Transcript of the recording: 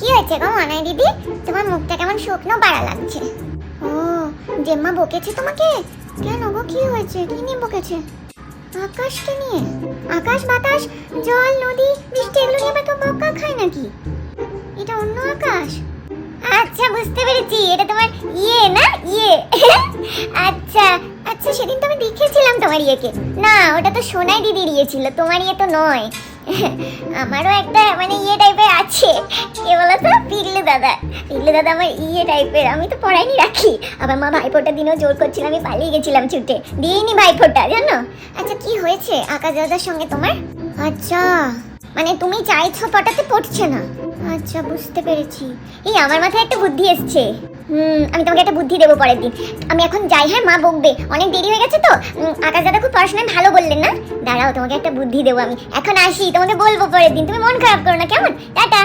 কি হয়েছে গো মানাই দিদি? তোমার মুখটা কেমন শুকনো পাড়া লাগছে। ও, জেম্মা বকেছে তোমাকে? কেন গো, কি হয়েছে? কি নিয়ে বকেছে? আকাশকে নিয়ে? আকাশ, বাতাস, জল, নদী, বৃষ্টি, এগুলো নিয়ে আবার কেউ বকা খায় নাকি? এটা অন্য আকাশ। আচ্ছা বুঝতে পেরেছি। এটা তোমার ইয়ে না? ইয়ে। আচ্ছা আচ্ছা সেদিন তো আমি দেখেছিলাম তোমার ইয়েকে। না, ওটা তো সোনাই দিদির ইয়ে ছিল, তোমার ইয়ে তো নয়। আমারও একটা মানে ইয়ে টাইপের আছে। কে বলো তো পিল্লু দাদা। পিল্লু দাদা আমার ইয়ে টাইপের আমি তো পড়াইনি রাখি। আবার মা ভাইফোঁটা দিনও জোর করছিল, আমি পালিয়ে গেছিলাম ছুটে। দিইনি ভাইফোঁটা, জানো? আচ্ছা কি হয়েছে আকাশ দাদার সঙ্গে তোমার? আচ্ছা মানে তুমি চাইছো পটাতে, পড়ছে না। আচ্ছা বুঝতে পেরেছি। এই, আমার মাথায় একটা বুদ্ধি এসছে। হুম, আমি তোমাকে একটা বুদ্ধি দেবো পরের দিন। আমি এখন যাই হ্যাঁ মা বকবে। অনেক দেরি হয়ে গেছে তো? আকাশ দাদা খুব পড়াশোনায় ভালো বললেন না? দাঁড়াও, তোমাকে একটা বুদ্ধি দেবো আমি। এখন আসি, তোমাকে বলব পরের দিন। তুমি মন খারাপ করো না, কেমন? টাটা।